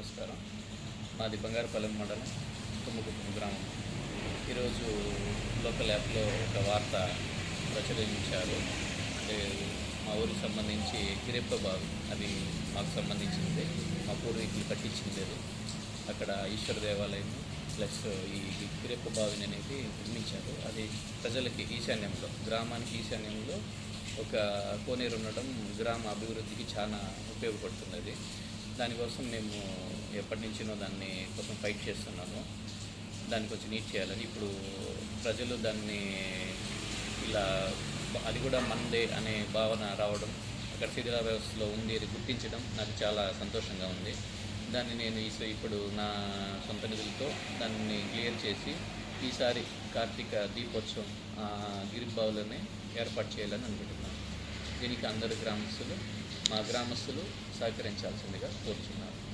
నమస్కారం. మాది బంగారుపాలెం మండలం తుమ్మకుప్పం గ్రామం. ఈరోజు లోకల్ యాప్లో ఒక వార్త ప్రచురించారు. అంటే మా ఊరికి సంబంధించి గిరెప్ప బావి అది మాకు సంబంధించింది. మా పూర్వీకులు కట్టించింది అక్కడ ఈశ్వర దేవాలయం ప్లస్ ఈ గిరెప్ప బావిని అనేది నిర్మించారు. అది ప్రజలకి ఈశాన్యంలో గ్రామానికి ఈశాన్యంలో ఒక కోనేరు ఉండడం గ్రామ అభివృద్ధికి చాలా ఉపయోగపడుతున్నది. దానికోసం మేము ఎప్పటి నుంచినో దాన్ని కోసం ఫైట్ చేస్తున్నాము దాన్ని కొంచెం నీట్ చేయాలని ఇప్పుడు ప్రజలు దాన్ని ఇలా అది కూడా మందే అనే భావన రావడం అక్కడ శిథిల వ్యవస్థలో ఉంది అది గుర్తించడం నాకు చాలా సంతోషంగా ఉంది. దాన్ని నేను ఈస- ఇప్పుడు నా సొంత నిధులతో దాన్ని క్లియర్ చేసి ఈసారి కార్తీక దీపోత్సవం ఆ, గిరిబావులోనే ఏర్పాటు చేయాలని అనుకుంటున్నాను. దీనికి అందరు గ్రామస్తులు మా గ్రామస్తులు సహకరించాల్సిందిగా కోరుచున్నాను.